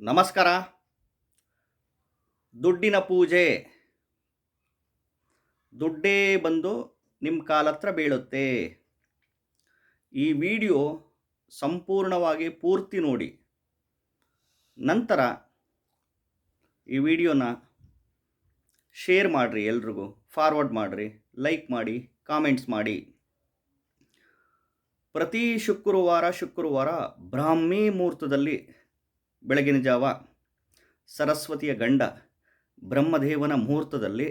ನಮಸ್ಕಾರ. ದುಡ್ಡಿನ ಪೂಜೆ. ದುಡ್ಡೇ ಬಂದು ನಿಮ್ಮ ಕಾಲ ಹತ್ರ ಬೀಳುತ್ತೆ. ಈ ವಿಡಿಯೋ ಸಂಪೂರ್ಣವಾಗಿ ಪೂರ್ತಿ ನೋಡಿ. ನಂತರ ಈ ವಿಡಿಯೋನ ಶೇರ್ ಮಾಡಿರಿ ಎಲ್ರಿಗೂ, ಫಾರ್ವರ್ಡ್ ಮಾಡಿರಿ, ಲೈಕ್ ಮಾಡಿ, ಕಾಮೆಂಟ್ಸ್ ಮಾಡಿ. ಪ್ರತಿ ಶುಕ್ರವಾರ ಶುಕ್ರವಾರ ಬ್ರಾಹ್ಮಿ ಮುಹೂರ್ತದಲ್ಲಿ ಬೆಳಗಿನ ಜಾವ ಸರಸ್ವತಿಯ ಗಂಡ ಬ್ರಹ್ಮದೇವನ ಮುಹೂರ್ತದಲ್ಲಿ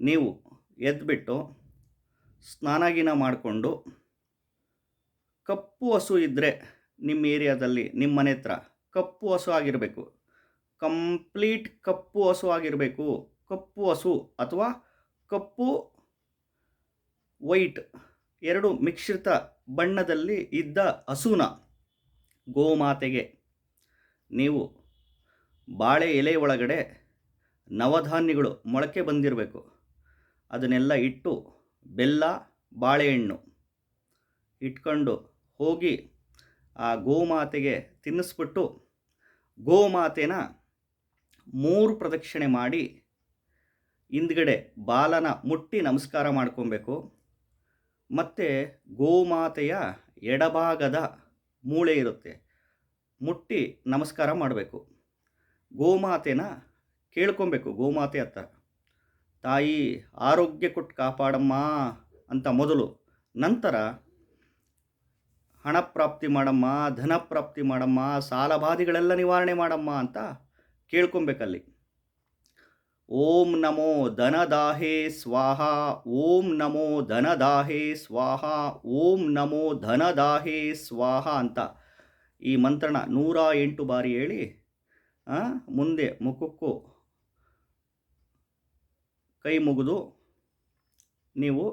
ನೀವು ಎದ್ದುಬಿಟ್ಟು ಸ್ನಾನಗಿನ ಮಾಡಿಕೊಂಡು ಕಪ್ಪು ಹಸು ಇದ್ದರೆ ನಿಮ್ಮ ಏರಿಯಾದಲ್ಲಿ, ನಿಮ್ಮ ಮನೆ ಹತ್ರ ಕಪ್ಪು ಹಸು ಆಗಿರಬೇಕು. ಕಂಪ್ಲೀಟ್ ಕಪ್ಪು ಹಸು ಆಗಿರಬೇಕು. ಕಪ್ಪು ಹಸು ಅಥವಾ ಕಪ್ಪು ವೈಟ್ ಎರಡು ಮಿಶ್ರಿತ ಬಣ್ಣದಲ್ಲಿ ಇದ್ದ ಹಸುನ ಗೋಮಾತೆಗೆ ನೀವು ಬಾಳೆ ಎಲೆ ಒಳಗಡೆ ನವಧಾನ್ಯಗಳು ಮೊಳಕೆ ಬಂದಿರಬೇಕು. ಅದನ್ನೆಲ್ಲ ಇಟ್ಟು ಬೆಲ್ಲ, ಬಾಳೆಹಣ್ಣು ಇಟ್ಕೊಂಡು ಹೋಗಿ ಆ ಗೋಮಾತೆಗೆ ತಿನ್ನಿಸ್ಬಿಟ್ಟು ಗೋಮಾತೆನ ಮೂರು ಪ್ರದಕ್ಷಿಣೆ ಮಾಡಿ ಹಿಂದ್ಗಡೆ ಬಾಲನ ಮುಟ್ಟಿ ನಮಸ್ಕಾರ ಮಾಡ್ಕೊಬೇಕು. ಮತ್ತು ಗೋಮಾತೆಯ ಎಡಭಾಗದ ಮೂಳೆ ಇರುತ್ತೆ. ಮುಟ್ಟಿ ನಮಸ್ಕಾರ ಮಾಡಬೇಕು. ಗೋಮಾತೆನ ಕೇಳ್ಕೊಬೇಕು, ಗೋಮಾತೆ ಹತ್ರ. ತಾಯಿ, ಆರೋಗ್ಯ ಕೊಟ್ಟು ಕಾಪಾಡಮ್ಮ ಅಂತ ಮೊದಲು. ನಂತರ ಹಣ ಪ್ರಾಪ್ತಿ ಮಾಡಮ್ಮ, ಧನ ಪ್ರಾಪ್ತಿ ಮಾಡಮ್ಮ ಸಾಲಬಾಧಿಗಳೆಲ್ಲ ನಿವಾರಣೆ ಮಾಡಮ್ಮ ಅಂತ ಕೇಳ್ಕೊಬೇಕಲ್ಲಿ. ಓಂ ನಮೋ ಧನದಾಹೇ ಸ್ವಾಹ, ಓಂ ನಮೋ ಧನದಾಹೇ ಸ್ವಾಹ, ಓಂ ನಮೋ ಧನದಾಹೇ ಸ್ವಾಹ ಅಂತ ಈ ಮಂತ್ರಣ ನೂರ ಎಂಟು ಬಾರಿ ಹೇಳಿ ಮುಂದೆ ಮುಖಕ್ಕೂ ಕೈ ಮುಗಿದು ನೀವು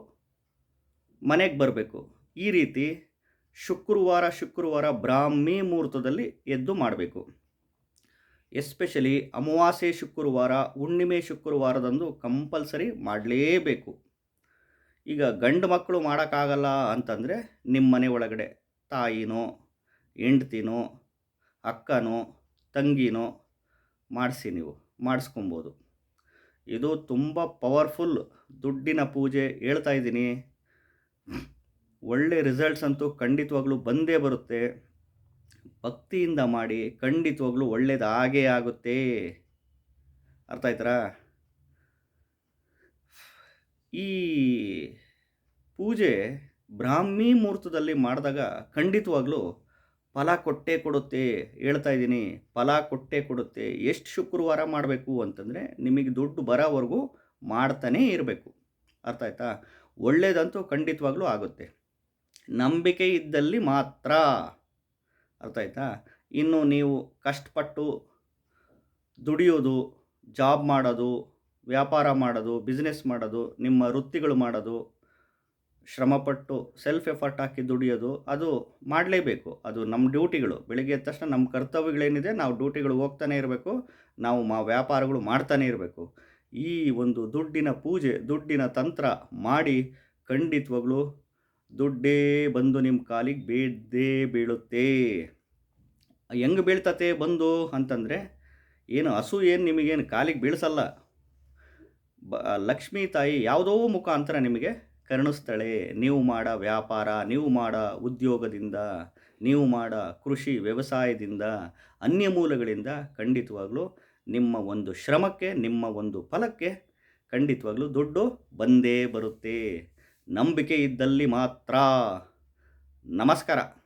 ಮನೆಗೆ ಬರಬೇಕು. ಈ ರೀತಿ ಶುಕ್ರವಾರ ಶುಕ್ರವಾರ ಬ್ರಾಹ್ಮಿ ಮುಹೂರ್ತದಲ್ಲಿ ಎದ್ದು ಮಾಡಬೇಕು. ಎಸ್ಪೆಷಲಿ ಅಮಾವಾಸ್ಯೆ ಶುಕ್ರವಾರ, ಹುಣ್ಣಿಮೆ ಶುಕ್ರವಾರದಂದು ಕಂಪಲ್ಸರಿ ಮಾಡಲೇಬೇಕು. ಈಗ ಗಂಡು ಮಕ್ಕಳು ಮಾಡೋಕ್ಕಾಗಲ್ಲ ಅಂತಂದರೆ ನಿಮ್ಮ ಮನೆ ಒಳಗಡೆ ತಾಯಿನೋ ಹೆಂಡ್ತಿನೋ, ಅಕ್ಕನೋ, ತಂಗಿನೋ ಮಾಡಿಸಿ ನೀವು, ಮಾಡಿಸ್ಕೊಬೋದು. ಇದು ತುಂಬ ಪವರ್ಫುಲ್ ದುಡ್ಡಿನ ಪೂಜೆ ಹೇಳ್ತಾ ಇದ್ದೀನಿ. ಒಳ್ಳೆ ರಿಸಲ್ಟ್ಸ್ ಅಂತೂ ಖಂಡಿತವಾಗ್ಲೂ ಬಂದೇ ಬರುತ್ತೆ. ಭಕ್ತಿಯಿಂದ ಮಾಡಿ ಖಂಡಿತವಾಗ್ಲೂ ಒಳ್ಳೇದು ಆಗೇ ಆಗುತ್ತೆ. ಅರ್ಥ ಆಯ್ತರಾ? ಈ ಪೂಜೆ ಬ್ರಾಹ್ಮಿ ಮುಹೂರ್ತದಲ್ಲಿ ಮಾಡಿದಾಗ ಖಂಡಿತವಾಗ್ಲೂ ಫಲ ಕೊಟ್ಟೇ ಕೊಡುತ್ತೆ ಹೇಳ್ತಾ ಇದ್ದೀನಿ. ಫಲ ಕೊಟ್ಟೇ ಕೊಡುತ್ತೆ. ಎಷ್ಟು ಶುಕ್ರವಾರ ಮಾಡಬೇಕು ಅಂತಂದರೆ ನಿಮಗೆ ದುಡ್ಡು ಬರೋವರೆಗೂ ಮಾಡ್ತಾನೇ ಇರಬೇಕು. ಅರ್ಥ ಆಯ್ತಾ? ಒಳ್ಳೆಯದಂತೂ ಖಂಡಿತವಾಗ್ಲೂ ಆಗುತ್ತೆ. ನಂಬಿಕೆ ಇದ್ದಲ್ಲಿ ಮಾತ್ರ. ಅರ್ಥ ಆಯ್ತಾ? ಇನ್ನು ನೀವು ಕಷ್ಟಪಟ್ಟು ದುಡಿಯೋದು, ಜಾಬ್ ಮಾಡೋದು, ವ್ಯಾಪಾರ ಮಾಡೋದು ಬಿಸ್ನೆಸ್ ಮಾಡೋದು, ನಿಮ್ಮ ವೃತ್ತಿಗಳು ಮಾಡೋದು ಶ್ರಮಪಟ್ಟು ಸೆಲ್ಫ್ ಎಫರ್ಟ್ ಹಾಕಿ ದುಡಿಯೋದು, ಅದು ಮಾಡಲೇಬೇಕು. ಅದು ನಮ್ಮ ಡ್ಯೂಟಿಗಳು. ಬೆಳಿಗ್ಗೆ ಎದ್ದ ತಕ್ಷಣ ನಮ್ಮ ಕರ್ತವ್ಯಗಳೇನಿದೆ, ನಾವು ಡ್ಯೂಟಿಗಳು ಹೋಗ್ತಾನೆ ಇರಬೇಕು. ನಾವು ಮಾ ವ್ಯಾಪಾರಗಳು ಮಾಡ್ತಾನೆ ಇರಬೇಕು. ಈ ಒಂದು ದುಡ್ಡಿನ ಪೂಜೆ, ದುಡ್ಡಿನ ತಂತ್ರ ಮಾಡಿ ಖಂಡಿತವಾಗ್ಲೂ ದುಡ್ಡೇ ಬಂದು ನಿಮ್ಮ ಕಾಲಿಗೆ ಬೀಳದೇ ಬೀಳುತ್ತೆ. ಹೆಂಗೆ ಬೀಳ್ತತೆ ಬಂದು ಅಂತಂದರೆ, ಏನು ಹಸು ಏನು ನಿಮಗೇನು ಕಾಲಿಗೆ ಬೀಳಿಸಲ್ಲ. ಬ ಲಕ್ಷ್ಮೀ ತಾಯಿ ಯಾವುದೋ ಮುಖಾಂತರ ನಿಮಗೆ ಕರುಣಿಸ್ತಾಳೆ. ನೀವು ಮಾಡ ವ್ಯಾಪಾರ, ನೀವು ಮಾಡ ಉದ್ಯೋಗದಿಂದ, ನೀವು ಮಾಡ ಕೃಷಿ ವ್ಯವಸಾಯದಿಂದ ಅನ್ಯ ಮೂಲಗಳಿಂದ ಖಂಡಿತವಾಗ್ಲೂ ನಿಮ್ಮ ಒಂದು ಶ್ರಮಕ್ಕೆ, ನಿಮ್ಮ ಒಂದು ಫಲಕ್ಕೆ ಖಂಡಿತವಾಗ್ಲೂ ದುಡ್ಡು ಬಂದೇ ಬರುತ್ತೆ. ನಂಬಿಕೆ ಇದ್ದಲ್ಲಿ ಮಾತ್ರ. ನಮಸ್ಕಾರ.